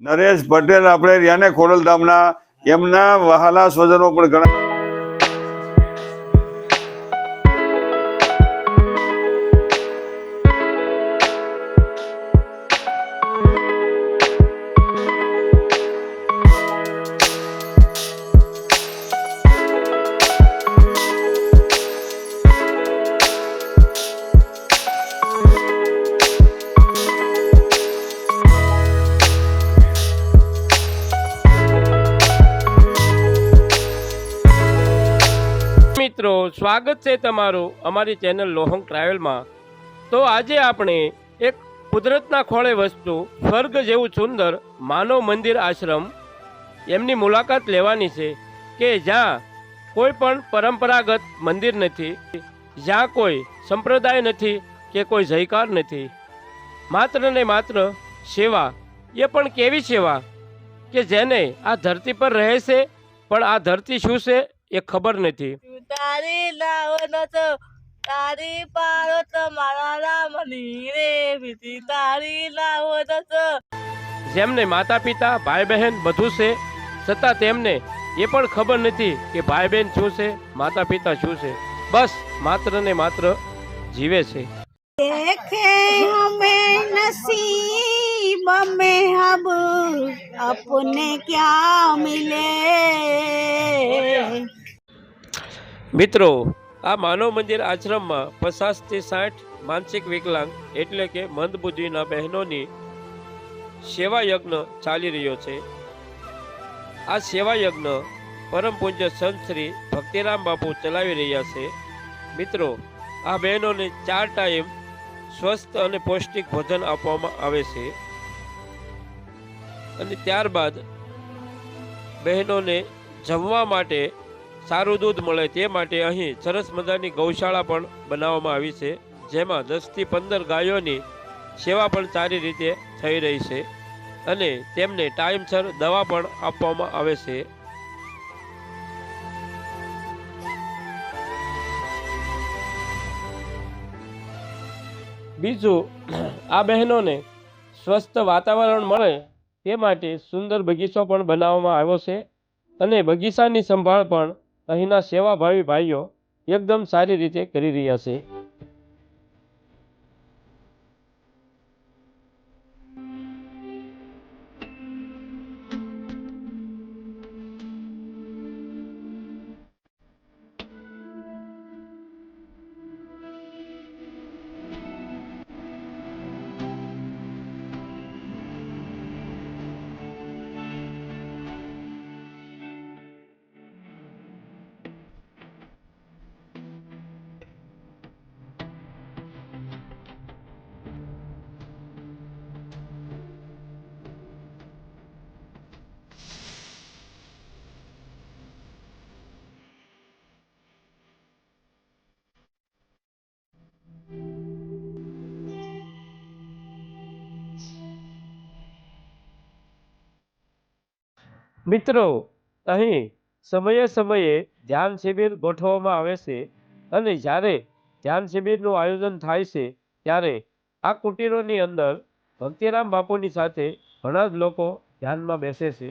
નરેશ પટેલ આપણે રિયાને ખોડલધામના. એમના વહાલા સ્વજનો પણ ઘણા મિત્રો, સ્વાગત છે તમારું અમારી ચેનલ લોહંગ ટ્રાવેલમાં. તો આજે આપણે એક કુદરતના ખોળે વસ્તુ, સ્વર્ગ જેવું સુંદર માનવ મંદિર આશ્રમ એમની મુલાકાત લેવાની છે કે જ્યાં કોઈ પણ પરંપરાગત મંદિર નથી, જ્યાં કોઈ સંપ્રદાય નથી કે કોઈ જયકાર નથી. માત્ર ને માત્ર સેવા, એ પણ કેવી સેવા? કે જેને આ ધરતી પર રહે છે, પણ આ ધરતી શું છે? એ ખબર નથી. તારી લાવનો તો તારી પારો તો મારા રામની રે બીજી તારી લાવો તો જેમને માતા પિતા ભાઈ બહેન બધું છે છતાં તેમને એ પણ ખબર નથી કે ભાઈ બહેન શું છે માતા પિતા શું છે. બસ માત્ર ને માત્ર જીવે છે. દેખે હમે નસીબ મે હબ અપને ક્યા મિલે? મિત્રો, આ માનવ મંદિર આશ્રમમાં પચાસથી સાઠ માનસિક વિકલાંગ એટલે કે મંદબુદ્ધિના બહેનોની સેવા યજ્ઞ ચાલી રહ્યો છે. આ સેવા યજ્ઞ પરમ પૂજ્ય સંત શ્રી ભક્તિરામ બાપુ ચલાવી રહ્યા છે. મિત્રો, આ બહેનોને ચાર ટાઈમ સ્વસ્થ અને પૌષ્ટિક ભોજન આપવામાં આવે છે. અને ત્યારબાદ બહેનોને જમવા માટે સારું દૂધ મળે તે માટે અહીં સરસ મજાની ગૌશાળા પણ બનાવવામાં આવી છે, જેમાં દસથી પંદર ગાયોની સેવા પણ સારી રીતે થઈ રહી છે અને તેમને ટાઈમસર દવા પણ આપવામાં આવે છે. બીજું, આ બહેનોને સ્વસ્થ વાતાવરણ મળે તે માટે સુંદર બગીચો પણ બનાવવામાં આવ્યો છે અને બગીચાની સંભાળ પણ અહીંના સેવાભાવી ભાઈઓ એકદમ સારી રીતે કરી રહ્યા છે. મિત્રો, અહીં સમયે સમયે ધ્યાન શિબિર ગોઠવવામાં આવે છે અને જ્યારે ધ્યાન શિબિરનું આયોજન થાય છે, ત્યારે આ કુટીરોની અંદર ભક્તિરામ બાપુની સાથે ઘણા જ લોકો ધ્યાનમાં બેસે છે.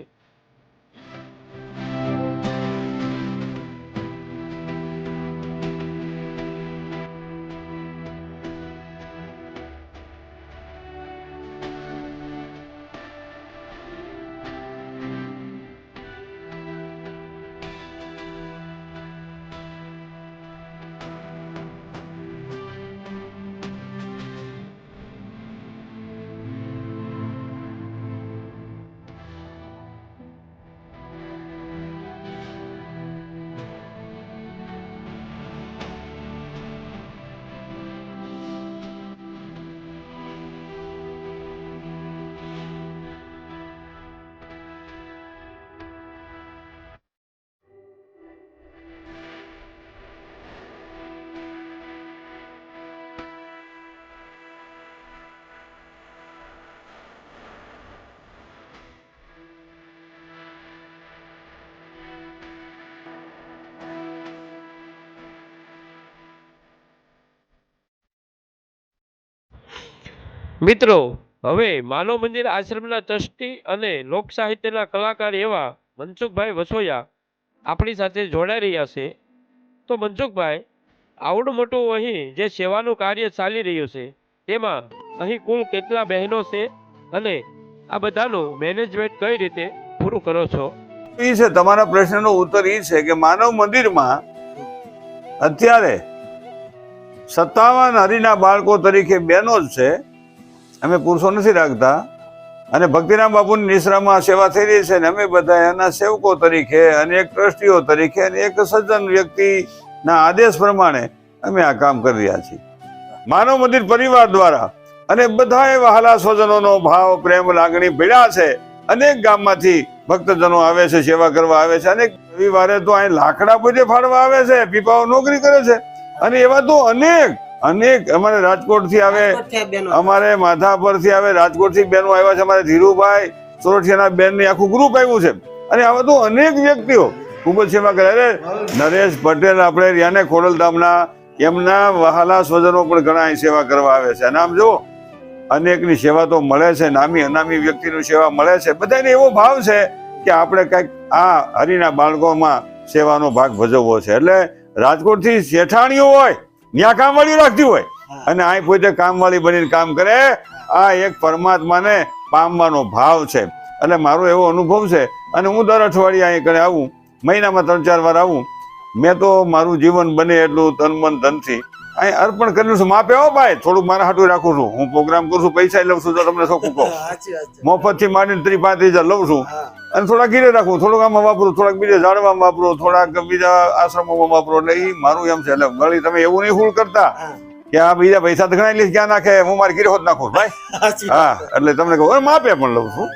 મિત્રો, હવે માનવ મંદિર આશ્રમના ટ્રસ્ટી અને લોક સાહિત્યના કલાકાર એવા મનસુખભાઈ વસોયા આપણી સાથે જોડાઈ રહ્યા છે. તો મનસુખભાઈ, આવડું મોટું અહીં જે સેવાનું કાર્ય ચાલી રહ્યું છે, તેમાં અહીં કુલ કેટલા બહેનો છે અને આ બધાનું મેનેજમેન્ટ કઈ રીતે પૂરું કરો છો? એ છે, તમારા પ્રશ્નનો ઉત્તર એ છે કે માનવ મંદિરમાં અત્યારે સત્તાવન હરિના બાળકો તરીકે બહેનો જ છે. અમે પુરુષો નથી રાખતા. અને ભક્તિરામ બાપુની નિશ્રામાં સેવા થઈ રહી છે અને અમે બધા એના સેવકો તરીકે અને એક ટ્રસ્ટીઓ તરીકે અને એક સજ્જન વ્યક્તિના આદેશ પ્રમાણે અમે આ કામ કરી રહ્યા છીએ. માનવ મંદિર પરિવાર દ્વારા અને બધાએ વહાલા સ્વજનોનો ભાવ, પ્રેમ, લાગણી ભેળા છે. અનેક ગામમાંથી ભક્તજનો આવે છે, સેવા કરવા આવે છે. અનેક રવિવારે તો અહીં લાકડા પૂજે ફાળવા આવે છે, પીપાઓ નોકરી કરે છે. અને એવા તો અનેક અનેક અમારે રાજકોટથી આવે અમારે માધાપરથી આવે રાજકોટથી બહેનો આવ્યા છે અમારે ધીરુભાઈ સોરઠિયાના બેનની આખું ગ્રુપ આવ્યું છે. અને આવા તો અનેક વ્યક્તિઓ ખૂબ જ સેવા કરે. અરે નરેશ પટેલ આપણે રિયાને ખોડલધામના એમના વહાલા સ્વજનો પણ ઘણા અહીં સેવા કરવા આવે છે. અને આમ જુઓ અનેકની સેવા તો મળે છે નામી અનામી વ્યક્તિની સેવા મળે છે. બધાને એવો ભાવ છે કે આપણે કંઈક આ હરિના બાળકોમાં સેવાનો ભાગ ભજવવો છે. એટલે રાજકોટથી શેઠાણીઓ હોય ત્યાં કામવાળી રાખતી હોય. અને આ પોતે કામવાળી બનીને કામ કરે. આ એક પરમાત્માને પામવાનો ભાવ છે. એટલે મારો એવો અનુભવ છે. અને હું દર અઠવાડિયે અહીં કણે આવું. મહિનામાં ત્રણ ચાર વાર આવું. મેં તો મારું જીવન બને એટલું તન મન ધનથી. અહીં અર્પણ કરેલું છું. માપે હો ભાઈ થોડુંક મારા હાટું રાખું છું. હું પ્રોગ્રામ કરું છું પૈસા લઉં છું તો તમને શું કહો મફતથી માંડીને ત્રીસ પાંત્રીસ હજાર લઉં છું. અને થોડા ઘીરે રાખું થોડુંક આમાં વાપરું થોડાક બીજા ઝાડવામાં વાપરો થોડાક બીજા આશ્રમોમાં વાપરો. એટલે એ મારું એમ છે. એટલે વળી તમે એવું નહીં ફૂલ કરતા કે આ બીજા પૈસા તો ઘણા લઈશ ક્યાં નાખે? હું મારી ગીરે હોત નાખું ભાઈ. હા એટલે તમને કહું માપે પણ લઉં છું.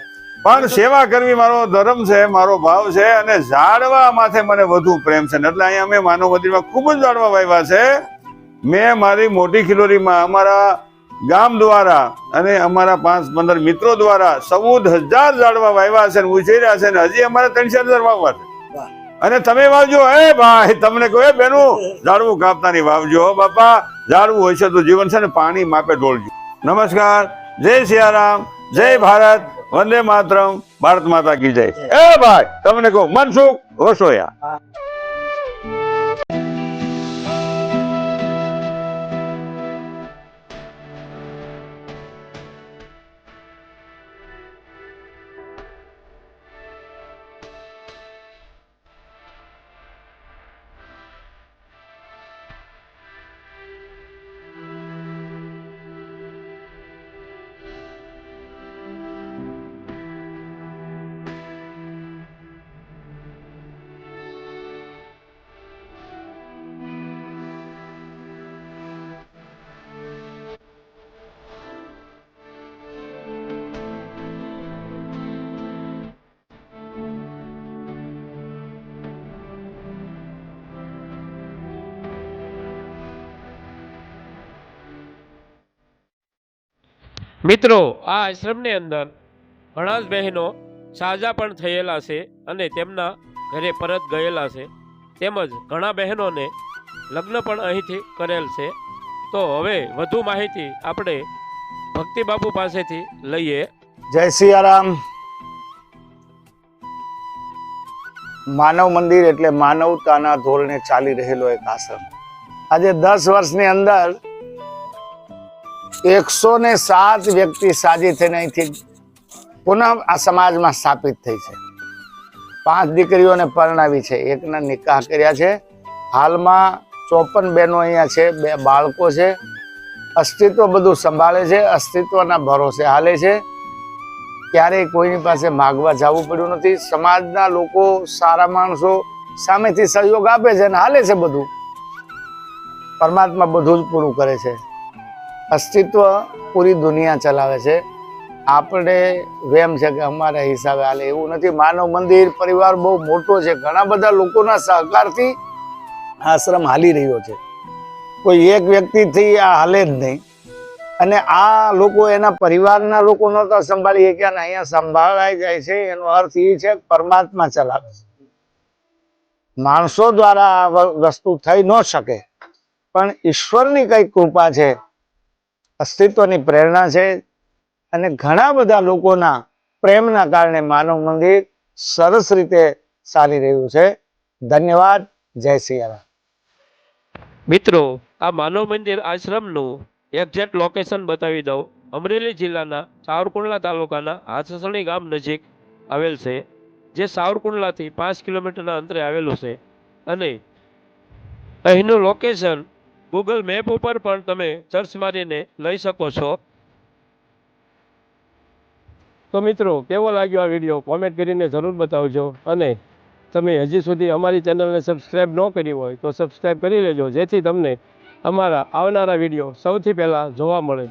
પણ સેવા કરવી મારો ધર્મ છે મારો ભાવ છે અને ઝાડવા માથે મને વધુ પ્રેમ છે. એટલે અહીંયા અમે માનવ મંદિરમાં ખૂબ જ ઝાડવા વાવ્યા છે. મેં મારી મોટી ખિલોરીમાં અમારા ગામ દ્વારા અને અમારા પાંચ પંદર મિત્રો દ્વારા ચૌદ હજાર ઝાડવા વાવ્યા છે ને ઉછેર્યા છે અને હજી અમારે ત્રણ ચાર હજાર વાવવા છે. અને તમે વાવજો એ ભાઈ તમને કહો એ બેનું ઝાડવું કાપતા નહીં વાવજો હો બાપા. ઝાડવું હોય છે તો જીવન છે ને પાણી માપે ઢોળજો. નમસ્કાર જય સિયારામ જય ભારત વંદે માતરમ ભારત માતા કી જય. એ ભાઈ તમને કહું મનસુખ વસોયા મિત્રો, આ આશ્રમની અંદર ઘણા જ બહેનો સાજા પણ થયેલા છે અને તેમના ઘરે પરત ગયેલા છે. તેમજ ઘણા બહેનોને લગ્ન પણ અહીંથી કરેલ છે. તો હવે વધુ માહિતી આપણે ભક્તિ બાપુ પાસેથી લઈએ. જય સિયારામ. માનવ મંદિર એટલે માનવતાના ધોરણે ચાલી રહેલો એક આશ્રમ. આજે દસ વર્ષની અંદર એકસો ને સાત વ્યક્તિ સાજી થઈને અહીંથી પુનઃ આ સમાજમાં સ્થાપિત થઈ છે. પાંચ દીકરીઓને પરણાવી છે. એકના નિકાહ કર્યા છે. હાલમાં ચોપન બહેનો અહીંયા છે, બે બાળકો છે. અસ્તિત્વ બધું સંભાળે છે, અસ્તિત્વના ભરોસે હાલે છે. ક્યારેય કોઈની પાસે માગવા જવું પડ્યું નથી. સમાજના લોકો, સારા માણસો સામેથી સહયોગ આપે છે અને હાલે છે બધું. પરમાત્મા બધું જ પૂરું કરે છે. અસ્તિત્વ પૂરી દુનિયા ચલાવે છે. આપણે વેમ છે કે અમારા હિસાબે હાલે એવું નથી. માનવ મંદિર પરિવાર બહુ મોટો છે. ઘણા બધા લોકોના સહકારથી આશ્રમ હાલી રહ્યો છે. કોઈ એક વ્યક્તિથી આ હાલે જ નહીં. અને આ લોકો એના પરિવારના લોકો નહોતા સંભાળી શક્યા ને અહીંયા સંભાળાઈ જાય છે. એનો અર્થ એ છે પરમાત્મા ચલાવે છે. માણસો દ્વારા આ વસ્તુ થઈ ન શકે. પણ ઈશ્વરની કઈ કૃપા છે અસ્તિત્વની પ્રેરણા છે અને ઘણા બધા લોકોના પ્રેમના કારણે માનવ મંદિર સરસ રીતે ચાલી રહ્યું છે. ધન્યવાદ. જય સિયારામ મિત્રો, આ માનવ મંદિર આશ્રમનું એક્ઝેક્ટ લોકેશન બતાવી દઉં. અમરેલી જિલ્લાના સાવરકુંડલા તાલુકાના હાથસણી ગામ નજીક આવેલ છે, જે સાવરકુંડલાથી પાંચ કિલોમીટરના અંતરે આવેલું છે. અને અહીંનું લોકેશન ગૂગલ મેપ ઉપર પણ તમે સર્ચ મારીને લઈ શકો છો. તો મિત્રો, કેવો લાગ્યો આ વીડિયો કોમેન્ટ કરીને જરૂર બતાવજો. અને તમે હજી સુધી અમારી ચેનલને સબસ્ક્રાઈબ ન કરી હોય તો સબસ્ક્રાઈબ કરી લેજો, જેથી તમને અમારા આવનારા વીડિયો સૌથી પહેલાં જોવા મળે.